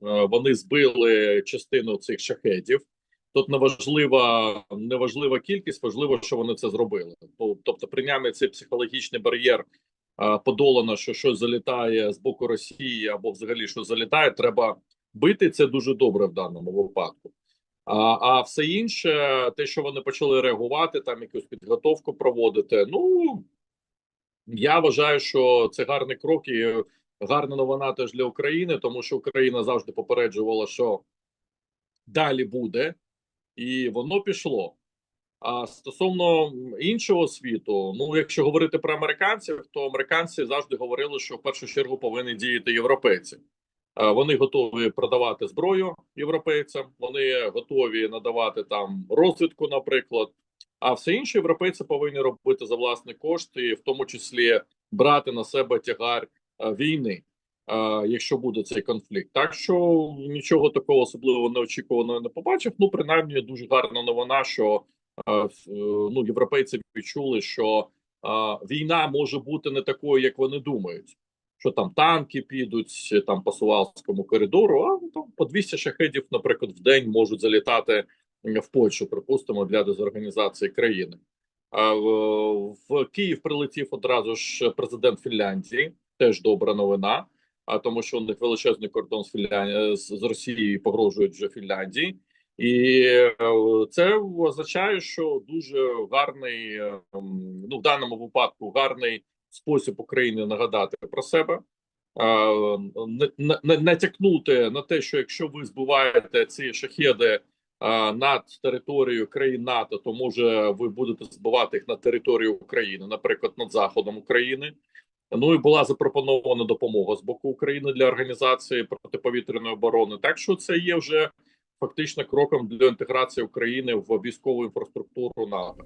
вони збили частину цих шахедів. Тут неважлива неважлива кількість, важливо, що вони це зробили. Тобто, принаймні, цей психологічний бар'єр е, подолано, що щось залітає з боку Росії або взагалі що залітає, треба бити це дуже добре в даному випадку. А а все інше, те, що вони почали реагувати, там якусь підготовку проводити. Ну я вважаю, що це гарний крок і гарна новина теж для України, тому що Україна завжди попереджувала, що далі буде, і воно пішло. А стосовно іншого світу, ну якщо говорити про американців, то американці завжди говорили, що в першу чергу повинні діяти європейці. Вони готові продавати зброю європейцям, вони готові надавати там розвідку, наприклад. А все інше європейці повинні робити за власні кошти, в тому числі брати на себе тягар війни, якщо буде цей конфлікт. Так що нічого такого особливо неочікуваного не побачив. Ну, принаймні, дуже гарна новина, що ну європейці відчули, що війна може бути не такою, як вони думають що там танки підуть там по Сувалському коридору, а ну, там по 200 шахедів, наприклад, в день можуть залітати в Польщу, припустимо, для дезорганізації країни. В Київ прилетів одразу ж президент Фінляндії, теж добра новина. А тому, що у них величезний кордон з Фінляндії з Росією погрожують вже Фінляндії, і е, це означає, що дуже гарний ем, ну в даному випадку гарний спосіб України нагадати про себе, натякнути на те, що якщо ви збиваєте ці шахеди над територією країн НАТО, то може ви будете збивати їх на територію України, наприклад, над заходом України. Ну і була запропонована допомога з боку України для організації протиповітряної оборони. Так що це є вже фактично кроком для інтеграції України в військову інфраструктуру НАТО.